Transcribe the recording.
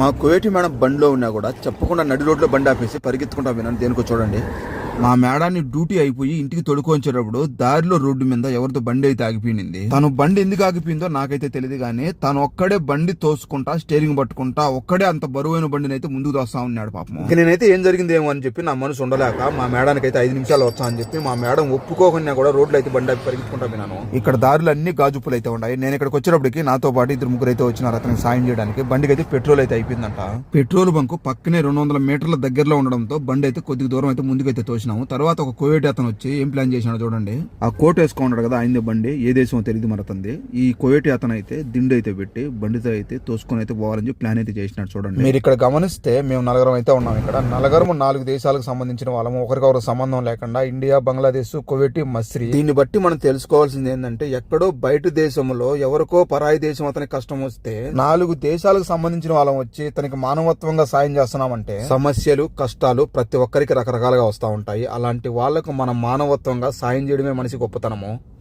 మా కోవేటి మేడం బండిలో ఉన్నా కూడా చెప్పకుండా నడి రోడ్లో బండి ఆపేసి పరిగెత్తుకుంటా విన్నాను దేనికో చూడండి. మా మేడాన్ని డ్యూటీ అయిపోయి ఇంటికి తొడుకొచ్చేటప్పుడు దారిలో రోడ్డు మీద ఎవరితో బండి అయితే ఆగిపోయింది. తను బండి ఎందుకు ఆగిపోయిందో నాకైతే తెలియదు కానీ తను ఒక్కడే బండి తోసుకుంటా స్టీరింగ్ పట్టుకుంటా ఒక్కడే అంత బరువైన బండిని అయితే ముందుకు తోస్తా ఉన్నాడు పాపం. ఇక నేనైతే ఏం జరిగింది ఏమో అని చెప్పి నా మనసు ఉండలేక మా మేడానికి అయితే ఐదు నిమిషాలు వచ్చా అని చెప్పి మా మేడం ఒప్పుకోకుండా కూడా రోడ్లు అయితే బండి పరిగెత్తుకుంటా విన్నాను ఇక్కడ దారులు అన్ని గాజుప్పులు అయితే ఉన్నాయి. నేను ఇక్కడికి వచ్చేటప్పటికి నాతో పాటు ఇద్దరు ముగ్గురు అయితే వచ్చినారు అతనికి సాయం చేయడానికి. బండికి అయితే పెట్రోల్ అయితే అయిపోయిందంట. పెట్రోల్ బంక్ పక్కనే రెండు వందల మీటర్ల దగ్గరలో ఉండడంతో బండి అయితే కొద్ది దూరం అయితే ముందుకైతే తోసినాము తర్వాత ఒక కోవిడ్ అతను వచ్చి ఏం ప్లాన్ చేసినాడు చూడండి. ఆ కోట్ వేసుకున్నాడు కదా ఆయన బండి ఏ దేశం తెలియదు మరతంది ఈ కోవిటి అతను అయితే దిండు అయితే పెట్టి బండితో అయితే తోసుకొని అయితే పోవాలని చెప్పి ప్లాన్ అయితే చేసినాడు చూడండి. మీరు ఇక్కడ గమనిస్తే మేము నలుగురం అయితే ఉన్నాం ఇక్కడ. నలుగురం నాలుగు దేశాలకు సంబంధించిన వాళ్ళము ఒకరికొకరు సంబంధం లేకుండా ఇండియా బంగ్లాదేశ్ కువైట్ మస్రి. దీన్ని బట్టి మనం తెలుసుకోవాల్సింది ఏంటంటే ఎక్కడో బయట దేశంలో ఎవరికో పరాయి దేశం అతనికి కష్టం వస్తే నాలుగు దేశాలకు సంబంధించిన వాళ్ళం వచ్చి తనకి మానవత్వంగా సాయం చేస్తున్నామంటే సమస్యలు కష్టాలు ప్రతి ఒక్కరికి రకరకాలుగా వస్తూ ఉంటాయి. అలాంటి వాళ్ళకు మనం మానవత్వంగా సాయం చేయడమే మనిషి గొప్పతనము.